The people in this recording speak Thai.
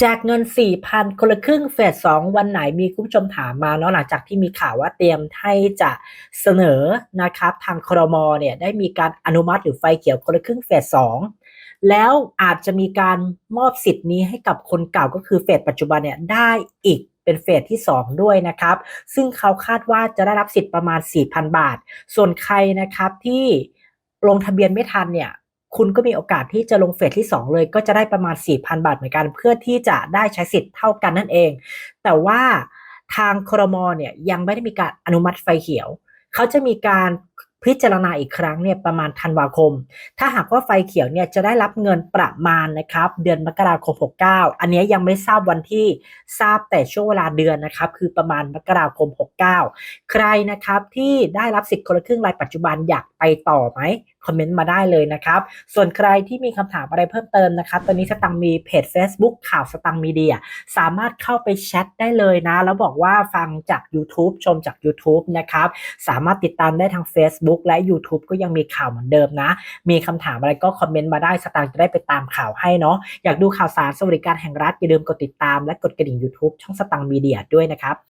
แจกเงิน 4,000 คนละครึ่งเฟส2วันไหนมีคุณผู้ชมถามมาเนาะหลังจากที่มีข่าวว่าเตรียมให้จะเสนอนะครับ ทางครมเนี่ยได้มีการอนุมัติหรือไฟเขียวคนละครึ่งเฟส2แล้วอาจจะมีการมอบสิทธิ์นี้ให้กับคนเก่าก็คือเฟสปัจจุบันเนี่ยได้อีกเป็นเฟสที่ 2 ด้วยนะครับ ซึ่งเขาคาดว่าจะได้รับสิทธิ์ประมาณ 4,000 บาท ส่วนใครนะครับที่ลงทะเบียนไม่ทันเนี่ย คุณก็มีโอกาสที่จะลงเฟสที่ 2 เลย ก็จะได้ประมาณ 4,000 บาทเหมือนกัน เพื่อที่จะได้ใช้สิทธิ์เท่ากันนั่นเอง แต่ว่าทางครมเนี่ยยังไม่ได้มีการอนุมัติไฟเขียว เขาจะมีการพิจารณาอีกครั้งเนี่ยประมาณธันวาคม ถ้าหากว่าไฟเขียวเนี่ยจะได้รับเงินประมาณนะครับเดือนมกราคม 69 อันนี้ยังไม่ทราบวันที่ทราบแต่ช่วงเวลาเดือนนะครับคือประมาณมกราคม 69 ใครนะครับที่ได้รับสิทธิ์คนละครึ่งรายปัจจุบันอยากไปต่อไหม คอมเมนต์มาได้เลยนะครับ ส่วนใครที่มีคำถามอะไรเพิ่มเติมนะครับ ตอนนี้สตังค์มีเพจ Facebook ข่าวสตังค์มีเดียสามารถเข้าไปแชทได้เลยนะ แล้วบอกว่าฟังจาก YouTube ชมจาก YouTube นะครับ สามารถติดตามได้ทาง Facebook และ YouTube ก็ยังมีข่าวเหมือนเดิมนะ มีคำถามอะไรก็คอมเมนต์มาได้สตางค์จะได้ไปตามข่าวให้เนาะ อยากดูข่าวสารสวัสดิการแห่งรัฐอย่าลืมกดติดตามและกดกระดิ่ง YouTube ช่องสตังค์มีเดียด้วยนะครับ